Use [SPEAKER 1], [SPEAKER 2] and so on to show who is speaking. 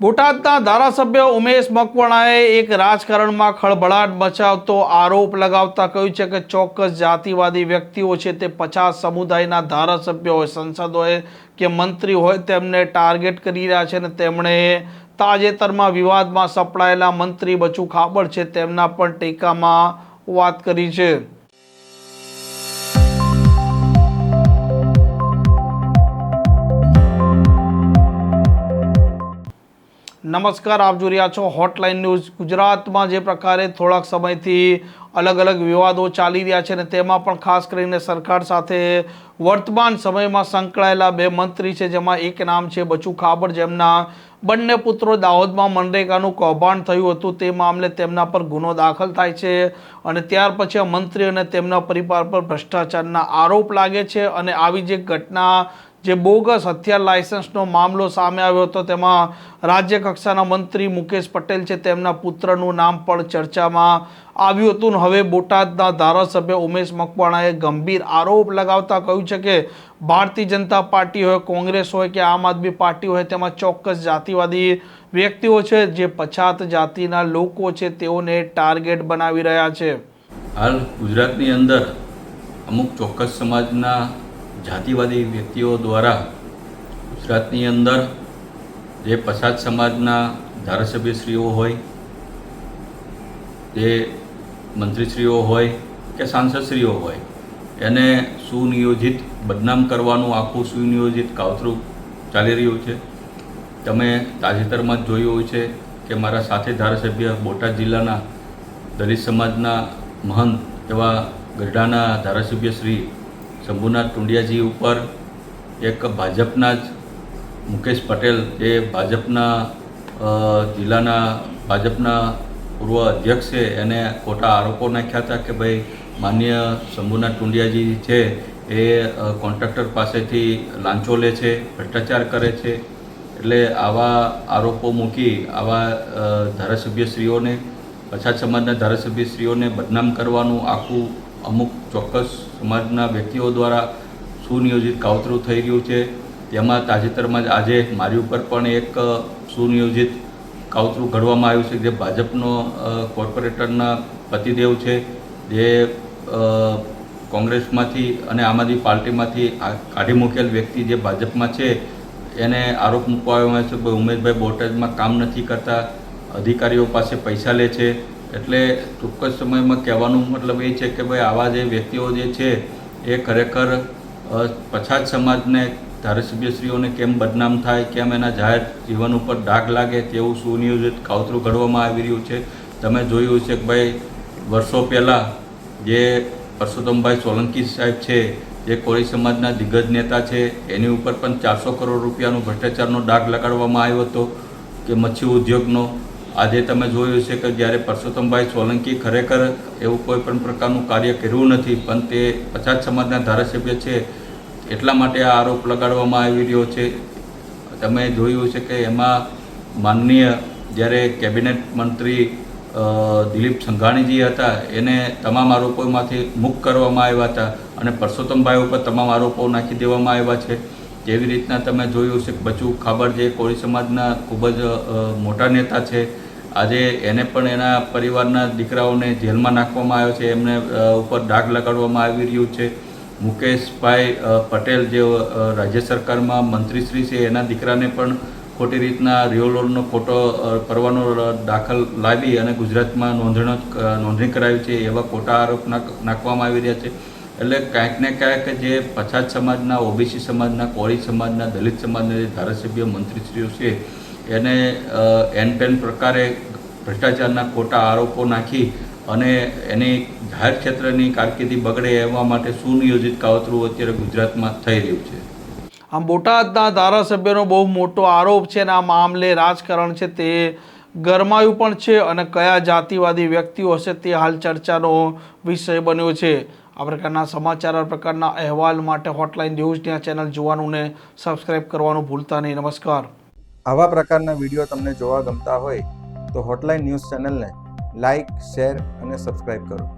[SPEAKER 1] બોટાદના ધારાસભ્ય ઉમેશ મકવાણાએ એક રાજકારણમાં ખળભળાટ મચાવતો આરોપ લગાવતા કહ્યું છે કે ચોક્કસ જાતિવાદી વ્યક્તિઓ છે તે પચાસ સમુદાયના ધારાસભ્યો હોય, સંસદ હોય કે મંત્રી હોય તેમને ટાર્ગેટ કરી રહ્યા છે અને તેમણે તાજેતરમાં વિવાદમાં સપડાયેલા મંત્રી બચુ ખાબડ છે તેમના પણ ટેકામાં વાત કરી છે. નમસ્કાર, આપ જોઈ રહ્યા છો હોટલાઇન ન્યૂઝ ગુજરાતમાં જે પ્રકારે થોડાક સમયથી અલગ અલગ વિવાદો ચાલી રહ્યા છે અને તેમાં પણ ખાસ કરીને સરકાર સાથે વર્તમાન સમયમાં સંકળાયેલા બે મંત્રી છે, જેમાં એક નામ છે બચુ ખાબડ, જેમના બંને પુત્રો દાહોદમાં મનરેગાનું કૌભાંડ થયું હતું. તે મામલે તેમના પર ગુનો દાખલ થાય છે અને ત્યાર પછી આ મંત્રી અને તેમના પરિવાર પર ભ્રષ્ટાચારના આરોપ લાગે છે અને આવી જે ઘટના, જે બોગસ હથિયાર લાયસન્સનો મામલો સામે આવ્યો હતો, તેમાં રાજ્ય કક્ષાના મંત્રી મુકેશ પટેલ છે, તેમના પુત્રનું નામ પણ ચર્ચામાં આવ્યું હતું. હવે બોટાદના ધારાસભ્ય ઉમેશ મકવાણાએ ગંભીર આરોપ લગાવતા કહ્યું છે કે ભારતીય જનતા પાર્ટી હોય, કોંગ્રેસ હોય કે આમ આદમી પાર્ટી હોય, તેમાં ચોક્કસ જાતિવાદી વ્યક્તિઓ છે જે પછાત જાતિના લોકો છે, તેઓને ટાર્ગેટ બનાવી રહ્યા છે.
[SPEAKER 2] હાલ ગુજરાતની અંદર અમુક ચોક્કસ સમાજના જાતિવાદી વ્યક્તિઓ દ્વારા ગુજરાતની અંદર જે પછાત સમાજના ધારાસભ્યશ્રીઓ હોય, જે મંત્રીશ્રીઓ હોય કે સાંસદશ્રીઓ હોય એને સુનિયોજિત બદનામ કરવાનું આખું સુનિયોજિત કાવતરું ચાલી રહ્યું છે. તમે તાજેતરમાં જ જોયું હોય છે કે મારા સાથે ધારાસભ્ય બોટાદ જિલ્લાના દલિત સમાજના મહંત એવા ગઢડાના ધારાસભ્ય શ્રી શંભુનાથ ટુંડિયાજી ઉપર એક ભાજપના જ મુકેશ પટેલ જે ભાજપના જિલ્લાના ભાજપના પૂર્વ અધ્યક્ષ એને ખોટા આરોપો નાખ્યા હતા કે ભાઈ માન્ય શંભુનાથ ટુંડિયાજી છે, એ કોન્ટ્રાક્ટર પાસેથી લાંચો લે છે, ભ્રષ્ટાચાર કરે છે, એટલે આવા આરોપો મૂકી આવા ધારાસભ્યશ્રીઓને, પછાત સમાજના ધારાસભ્યશ્રીઓને બદનામ કરવાનું આખું અમુક ચોક્કસ સમાજના વ્યક્તિઓ દ્વારા સુનિયોજિત કાવતરું થઈ રહ્યું છે. તેમાં તાજેતરમાં જ આજે મારી ઉપર પણ એક સુનિયોજિત કાવતરું ઘડવામાં આવ્યું છે, જે ભાજપનો કોર્પોરેટરના પતિદેવ છે, જે કોંગ્રેસમાંથી અને આમ આદમી પાર્ટીમાંથી કાઢી મૂકેલ વ્યક્તિ જે ભાજપમાં છે, એને આરોપ મૂકવામાં છે કે ઉમેશભાઈ બોટાદમાં કામ નથી કરતા, અધિકારીઓ પાસે પૈસા લે છે. એટલે ટૂંક જ સમયમાં કહેવાનું મતલબ એ છે કે ભાઈ આવા જે વ્યક્તિઓ જે છે, એ ખરેખર પછાત સમાજને ધારાસભ્યશ્રીઓને કેમ બદનામ થાય, કેમ એના જાહેર જીવન ઉપર ડાઘ લાગે તેવું સુનિયોજિત કાવતરું ઘડવામાં આવી રહ્યું છે. તમે જોયું છે કે ભાઈ, વર્ષો પહેલાં જે પરસોત્તમભાઈ સોલંકી સાહેબ છે, જે કોળી સમાજના દિગ્ગજ નેતા છે, એની ઉપર પણ ચારસો કરોડ રૂપિયાનો ભ્રષ્ટાચારનો ડાઘ લગાડવામાં આવ્યો હતો કે મચ્છી ઉદ્યોગનો. આજે તમે જોયું છે કે જ્યારે પરસોત્તમભાઈ સોલંકી ખરેખર એવું કોઈ પણ પ્રકારનું કાર્ય કર્યું નથી, પણ તે પછાત સમાજના ધારાસભ્ય છે, એટલા માટે આ આરોપ લગાડવામાં આવી રહ્યો છે. તમે જોયું છે કે એમાં માનનીય જ્યારે કેબિનેટ મંત્રી દિલીપ સંઘાણીજી હતા. એને તમામ આરોપોમાંથી મુક્ત કરવામાં આવ્યા હતા અને પરસોત્તમભાઈ ઉપર તમામ આરોપો નાખી દેવામાં આવ્યા છે. જેવી રીતના તમે જોયું છે બચુ ખાબર જે કોળી સમાજના ખૂબ જ મોટા નેતા છે. આજે એને પણ એના પરિવારના દીકરાઓને જેલમાં નાખવામાં આવ્યો છે. એમને ઉપર ડાઘ લગાડવામાં આવી રહ્યું છે. મુકેશભાઈ પટેલ જે રાજ્ય સરકારમાં મંત્રીશ્રી છે, એના દીકરાને પણ ખોટી રીતના રિયોલોરનો ખોટો પરવાનો દાખલ લાવી અને ગુજરાતમાં નોંધણ નોંધણી કરાવી છે, એવા ખોટા આરોપ નાખવામાં આવી રહ્યા છે. એટલે ક્યાંક ને ક્યાંક જે પછાત સમાજના, ઓબીસી સમાજના, કોળી સમાજના, દલિત સમાજના જે ધારાસભ્ય, મંત્રીશ્રીઓ છે, એને એનપેન પ્રકારે ભ્રષ્ટાચારના ખોટા આરોપો નાખી અને એની જાહેર ક્ષેત્રની કારકિર્દી બગડે એવા માટે સુનિયોજિત કાવતરું અત્યારે ગુજરાતમાં થઈ રહ્યું છે.
[SPEAKER 1] આમ બોટાદના ધારાસભ્યનો બહુ મોટો આરોપ છે અને આ મામલે રાજકારણ છે તે ગરમાયું પણ છે અને કયા જાતિવાદી વ્યક્તિઓ હશે તે હાલ ચર્ચાનો વિષય બન્યો છે. આ પ્રકારના સમાચાર, આ પ્રકારના અહેવાલ માટે હોટલાઇન ન્યૂઝની આ ચેનલ જોવાનું ને સબસ્ક્રાઇબ કરવાનું ભૂલતા નહીં. નમસ્કાર.
[SPEAKER 3] આવા પ્રકારના વીડિયો તમને જોવા ગમતા હોય તો હોટલાઇન ન્યૂઝ ચેનલને લાઇક શેર અને સબસ્ક્રાઇબ કરો.